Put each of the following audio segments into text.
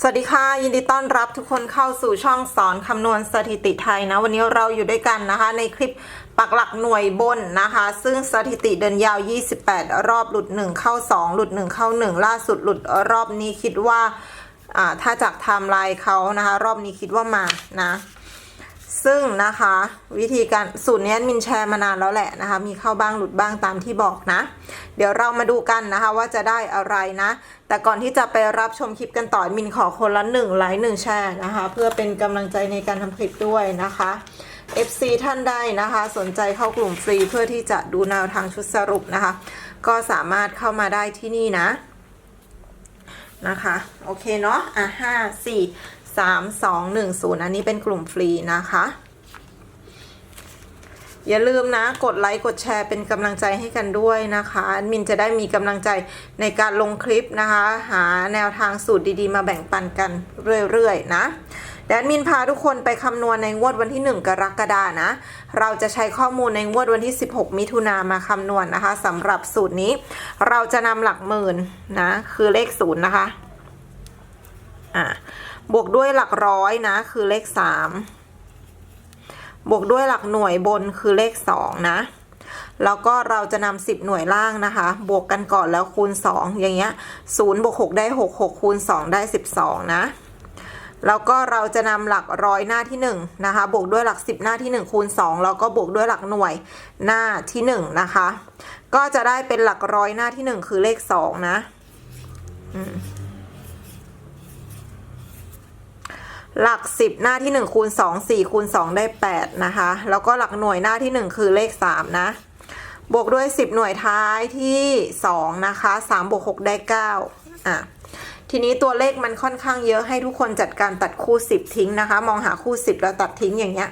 สวัสดีค่ะ ยินดีต้อนรับทุกคนเข้าสู่ช่องสอนคำนวณสถิติไทยนะ วันนี้เราอยู่ด้วยกันนะคะ ในคลิปปักหลักหน่วยบนนะคะ ซึ่งสถิติเดินยาว 28 รอบหลุด 1 เข้า 2 หลุด 1 เข้า 1 ล่าสุดหลุดรอบนี้คิดว่าอ่าถ้าจากไทม์ไลน์เขานะคะ รอบนี้คิดว่ามานะ ซึ่งนะคะวิธีการสูตรนี้มินแชร์มานานแล้วแหละนะคะ มีเข้าบ้างหลุดบ้างตามที่บอกนะ เดี๋ยวเรามาดูกันนะคะว่าจะได้อะไรนะ แต่ก่อนที่จะไปรับชมคลิปกันต่อมินขอคนละหนึ่งไลค์หนึ่งแชร์นะคะ เพื่อเป็นกำลังใจในการทำคลิปด้วยนะคะ FC ท่านใดนะคะ สนใจเข้ากลุ่มฟรีเพื่อที่จะดูแนวทางชุดสรุปนะคะ ก็สามารถเข้ามาได้ที่นี่นะนะคะ โอเคเนาะอะห้าสี่ สามสองหนึ่งศูนย์อันนี้เป็นกลุ่มฟรีนะคะ อย่าลืมนะกดไลค์กดแชร์เป็นกำลังใจให้กันด้วยนะคะมินจะได้มีกำลังใจในการลงคลิปนะคะ หาแนวทางสูตรดีๆ มาแบ่งปันกันเรื่อยๆ นะแอดมินพาทุกคนไปคำนวณในงวดวันที่ 1 กรกฎานะ เราจะใช้ข้อมูลในงวดวันที่ 16 มิถุนามาคำนวณนะคะสำหรับสูตรนี้ เราจะนำหลักหมื่นนะ คือเลขศูนย์นะคะ อ่า บวกด้วยหลักร้อยนะ คือเลขสามบวกด้วยหลักหน่วยบนคือเลขสองนะ แล้วก็เราจะนำสิบหน่วยล่างนะคะ บวกกันก่อนแล้วคูณสองอย่างเงี้ยศูนย์บวกหกได้หกหกคูณสองได้สิบสองนะแล้วก็เราจะนำหลักร้อยหน้าที่หนึ่งนะคะ บวกด้วยหลักสิบหน้าที่หนึ่งคูณสองแล้วก็บวกด้วยหลักหน่วยหน้าที่หนึ่งนะคะ ก็จะได้เป็นหลักร้อยหน้าที่หนึ่งคือเลขสองนะอืม หลักสิบหน้าที่หนึ่งคูณสองสี่คูณสองได้แปดนะคะ แล้วก็หลักหน่วยหน้าที่หนึ่งคือเลขสามนะ บวกด้วยสิบหน่วยท้ายที่สองนะคะสามบวกหกได้เก้าอะ ทีนี้ตัวเลขมันค่อนข้างเยอะให้ทุกคนจัดการตัดคู่สิบทิ้งนะคะ มองหาคู่สิบแล้วตัดทิ้งอย่างเงี้ย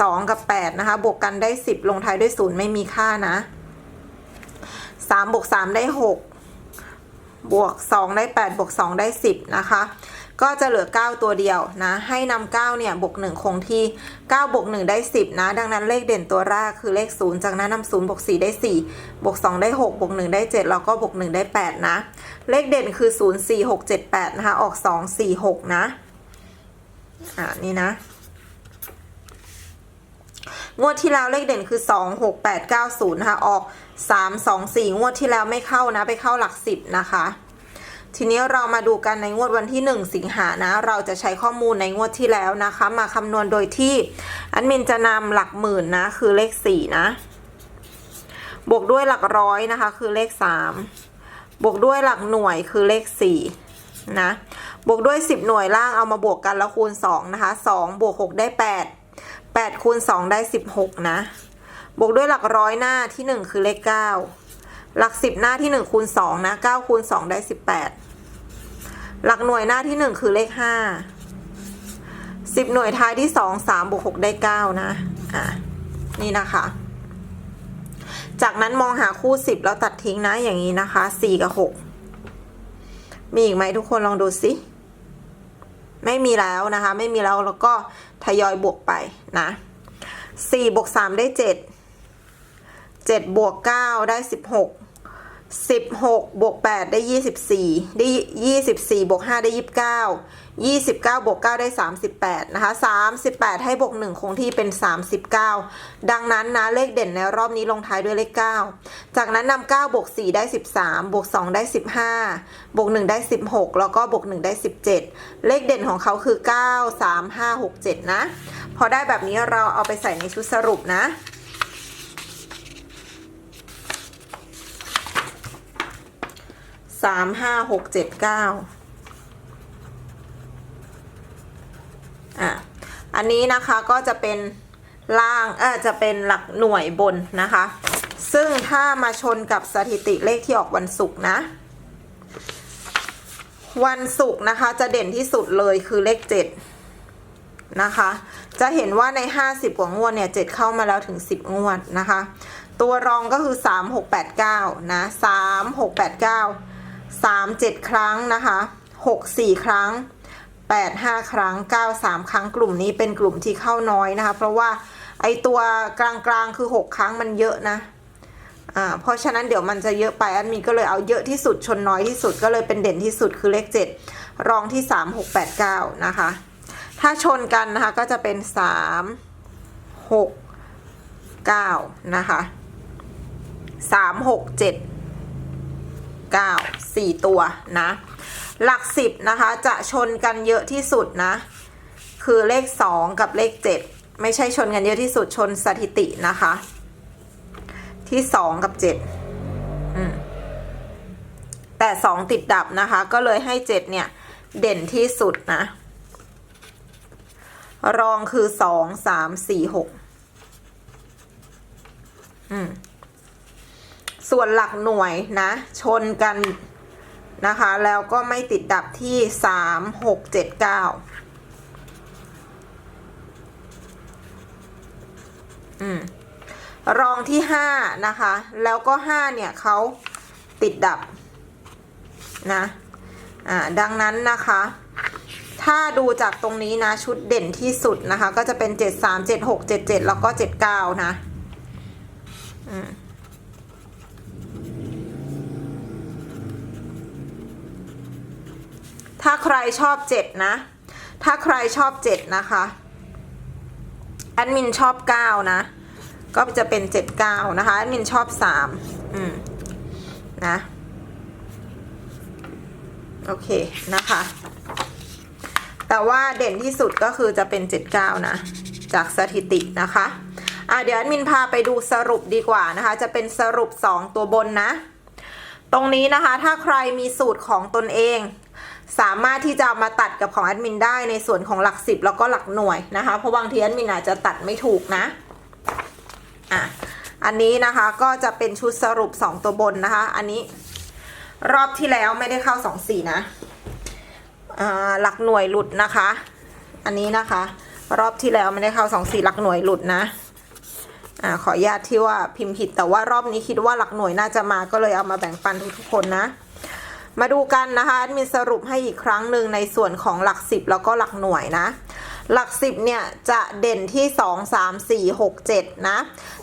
สองกับแปดนะคะ บวกกันได้สิบลงท้ายด้วยศูนย์ไม่มีค่านะสามบวกสามได้หกบวกสองได้แปดบวกสองได้สิบนะคะ ก็จะเหลือ 9 ตัวเดียวนะ ให้นำ9เนี่ยบวก1คงที่9บวก1ได้ 10 นะ ดังนั้นเลขเด่นตัวแรกคือเลข 0 จากนั้นนำ0บวก4ได้ 4 บวก 2 ได้ 6 บวก 1 ได้ 7 แล้วก็บวก 1 ได้ 8 นะ เลขเด่นคือ 0 4 6 7 8 นะคะ ออก 2 4 6 นะ อ่า นี่นะงวดที่แล้วเลขเด่นคือ 2 6 8 9 0 นะคะ ออก 3 2 4 งวดที่แล้วไม่เข้านะ ไปเข้าหลัก 10 นะคะ ทีนี้เรามาดูกันในงวดวันที่ 1 สิงหานะ เราจะใช้ข้อมูลในงวดที่แล้วนะคะ มาคำนวณโดยที่แอันมินจะนำหลักหมื่นนะ คือเลข 4 นะ บวกด้วยหลักร้อยนะคะ คือเลข 3 บวกด้วยหลักหน่วยคือเลข 4 นะ บวกด้วย 10 หน่วยล่างเอามาบวกกันแล้วคูณ 2 นะคะ 2 บวก 6 ได้ 8 8คูณ2ได้ 16 นะ บวกด้วยหลักร้อยหน้าที่ 1 คือเลข 9 หลักสิบหน้าที่หนึ่งคูณสองนะเก้าคูณสองได้สิบแปดหลักหน่วยหน้าที่หนึ่งคือเลขห้าสิบหน่วยท้ายที่สองสามบวกหกได้เก้านะอะนี่นะคะ จากนั้นมองหาคู่สิบแล้วตัดทิ้งนะอย่างนี้นะคะสี่กับหกมีอีกไหมทุกคนลองดูสิไม่มีแล้วนะคะ ไม่มีแล้วแล้วก็ทยอยบวกไปนะสี่บวกสามได้เจ็ด เจ็ดบวกเก้าได้สิบหกสิบหกบวกแปดได้ยี่สิบสี่ได้ยี่สิบสี่บวกห้าได้ยี่สิบเก้ายี่สิบเก้าบวกเก้าได้สามสิบแปดนะคะสามสิบแปดให้บวกหนึ่งคงที่เป็นสามสิบเก้าดังนั้นนะเลขเด่นในรอบนี้ลงท้ายด้วยเลขเก้าจากนั้นนำเก้าบวกสี่ได้สิบสามบวกสองได้สิบห้าบวกหนึ่งได้สิบหกแล้วก็บวกหนึ่งได้สิบเจ็ดเลขเด่นของเขาคือเก้าสามห้าหกเจ็ดนะ พอได้แบบนี้เราเอาไปใส่ในชุดสรุปนะ สามห้าหกเจ็ดเก้าอะ อันนี้นะคะก็จะเป็นล่างเออจะเป็นหลักหน่วยบนนะคะ ซึ่งถ้ามาชนกับสถิติเลขที่ออกวันศุกร์นะ วันศุกร์นะคะจะเด่นที่สุดเลยคือเลขเจ็ดนะคะ จะเห็นว่าใน 50 กว่างวดเนี่ย7เข้ามาแล้วถึง 10 งวดนะคะ ตัวรองก็คือ 3 6 8 9 นะ 3 6 8 9 3 7 ครั้งนะคะ 6 4 ครั้ง 8 5 ครั้ง 9 3 ครั้งกลุ่มนี้เป็นกลุ่มที่เข้าน้อยนะคะ เพราะว่าไอตัวกลางๆคือ 6 ครั้งมันเยอะนะอ่าเพราะฉะนั้นเดี๋ยวมันจะเยอะไปแอดมินก็เลยเอาเยอะที่สุดชนน้อยที่สุดก็เลยเป็นเด่นที่สุดคือเลข 7 รองที่สามหกแปดเก้านะคะ ถ้าชนกันนะคะก็จะเป็นสามหกเก้านะคะสาม หกเก้าสี่ตัวนะ หลักสิบนะคะ จะชนกันเยอะที่สุดนะ คือเลขสองกับเลขเจ็ดไม่ใช่ชนกันเยอะที่สุดชนสถิตินะคะ ที่สองกับเจ็ดอืมแต่สองติดดับนะคะ ก็เลยให้เจ็ดเนี่ย เด่นที่สุดนะ รองคือสองสามสี่หกอืม ส่วนหลักหน่วยนะ ชนกันนะคะ แล้วก็ไม่ติดดับที่สามหกเจ็ดเก้าอืม รองที่ห้านะคะ แล้วก็ห้าเนี่ยเขาติดดับนะ อ่า ดังนั้นนะคะ ถ้าดูจากตรงนี้นะ ชุดเด่นที่สุดนะคะ ก็จะเป็น 7 3 7 6 7 7 แล้วก็ 7 9 นะ อืม ถ้าใครชอบ7นะ ถ้าใครชอบ7นะคะแอดมินชอบ9นะ ก็จะเป็น7 9นะคะแอดมินชอบ3อืมนะ โอเคนะคะ แต่ว่าเด่นที่สุดก็คือจะเป็น79นะ จากสถิตินะคะอะเดี๋ยวแอดมินพาไปดูสรุปดีกว่านะคะ จะเป็นสรุป 2 ตัวบนนะ ตรงนี้นะคะถ้าใครมีสูตรของตนเอง สามารถที่จะมาตัดกับของแอดมินได้ในส่วนของหลักสิบแล้วก็หลักหน่วยนะคะ เพราะบางทีแอดมินอาจจะตัดไม่ถูกนะอะอันนี้นะคะก็จะเป็นชุดสรุป 2 ตัวบนนะคะ อันนี้รอบที่แล้วไม่ได้เข้าสองสี่นะหลักหน่วยหลุดนะคะ อันนี้นะคะ รอบที่แล้วไม่ได้เข้าสองสี่หลักหน่วยหลุดนะอขออนุญาตที่ว่าพิมพ์ผิดแต่ว่ารอบนี้คิดว่าหลักหน่วยน่าจะมาก็เลยเอามาแบ่งปันทุกๆคนนะ มาดูกันนะคะมีสรุปให้อีกครั้งหนึ่งในส่วนของหลักสิบแล้วก็หลักหน่วยนะ หลักสิบเนี่ย จะเด่นที่สองสามสี่หกเจ็ดนะ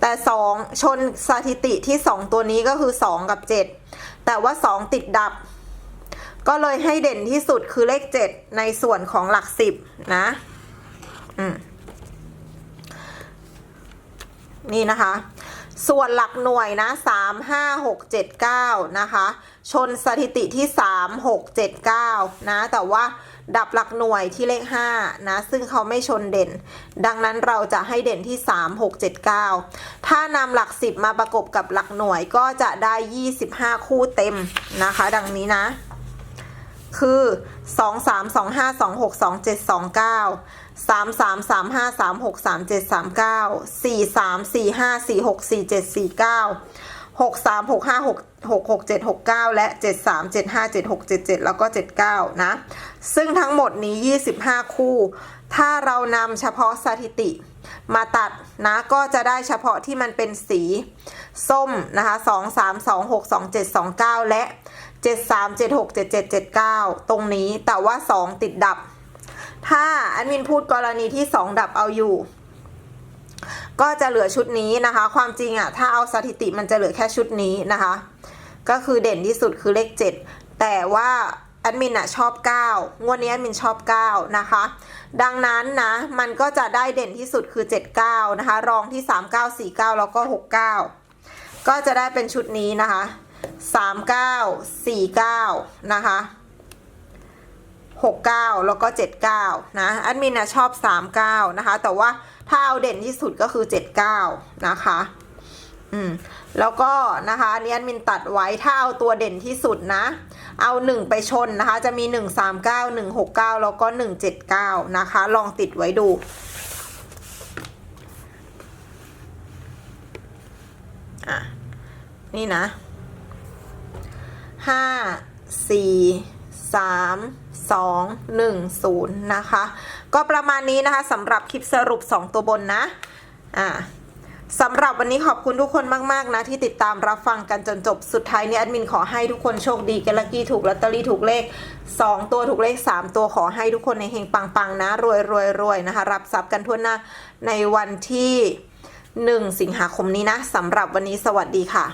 แต่สองชนสถิติที่สองตัวนี้ก็คือสองกับเจ็ดแต่ว่าสองติดดับ ก็เลยให้เด่นที่สุดคือเลขเจ็ดในส่วนของหลักสิบนะอืมนี่นะคะ ส่วนหลักหน่วยนะสามห้าหกเจ็ดเก้านะคะ ชนสถิติที่สามหกเจ็ดเก้านะ แต่ว่าดับหลักหน่วยที่เลขห้านะ ซึ่งเขาไม่ชนเด่น ดังนั้นเราจะให้เด่นที่สามหกเจ็ดเก้าถ้านำหลักสิบมาประกบกับหลักหน่วยก็จะได้ยี่สิบห้าคู่เต็มนะคะ ดังนี้นะ คือ 2 3 2 5 2 6 2 7 2 9 3 3 3 5 3 6 3 7 3 9 4 3 4 5 4 6 4 7 4 9 6 3 6 5 6 6 6 7 6 9 และ 7 3 7 5 7 6 7 7 แล้วก็ 79 นะ ซึ่งทั้งหมดนี้ 25 คู่ ถ้าเรานำเฉพาะสถิติมาตัดนะก็จะได้เฉพาะที่มันเป็นสีส้มนะคะ2 3 2 6 2 7 2 9 และ 7 3 7 6 7 7 7 9 ตรงนี้แต่ว่า 2 ติดดับ ถ้าแอดมินพูดกรณีที่ 2 ดับเอาอยู่ ก็จะเหลือชุดนี้นะคะ ความจริงอะถ้าเอาสถิติมันจะเหลือแค่ชุดนี้นะคะ ก็คือเด่นที่สุดคือเลข 7 แต่ว่าแอดมินอะชอบ 9 งวดนี้แอดมินชอบ 9 นะคะ ดังนั้นนะ มันก็จะได้เด่นที่สุดคือ 79 นะคะ รองที่ 39 49 แล้วก็ 69 ก็จะได้เป็นชุดนี้นะคะ 39 49 นะคะ 69 แล้วก็ 79 นะแอดมินนะชอบ 39 นะคะ แต่ว่า ถ้าเอาเด่นที่สุดก็คือ 79 นะคะ อืม แล้วก็นะคะอันนี้แอดมินตัดไว้ถ้าเอาตัวเด่นที่สุดนะ เอา 1 ไปชนนะคะ จะมี 139 169 แล้วก็ 179 นะคะ ลองติดไว้ดูอะนี่นะ ห้าสี่สามสองหนึ่งศูนย์นะคะ ก็ประมาณนี้นะคะสำหรับคลิปสรุป 2 ตัวบนนะอ่าสำหรับวันนี้ขอบคุณทุกคนมาก ๆ นะ ที่ติดตามรับฟังกันจนจบสุดท้ายนี้แอดมินขอให้ทุกคนโชคดีกันลักกี้ถูกลอตเตอรี่ถูกเลข 2 ตัวถูกเลข 3 ตัวขอให้ทุกคนในเฮงปัง ๆ นะ รวยรวยรวยนะคะ รับทรัพย์กันทั่วหน้าในวันที่ 1 สิงหาคมนี้นะสำหรับวันนี้สวัสดีค่ะ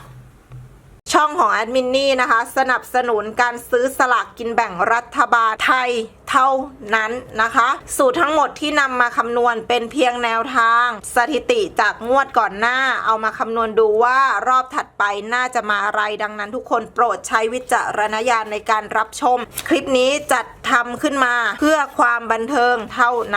ชช่องของแอดมินนี่นะคะ สนับสนุนการซื้อสลากกินแบ่งรัฐบาลไทย เท่านั้นนะคะ สูตรทั้งหมดที่นำมาคำนวณเป็นเพียงแนวทาง สถิติจากงวดก่อนหน้า เอามาคำนวณดูว่ารอบถัดไปน่าจะมาอะไรดังนั้นทุกคนโปรดใช้วิจารณญาณในการรับชม คลิปนี้จัดทำขึ้นมาเพื่อความบันเทิงเท่านั้น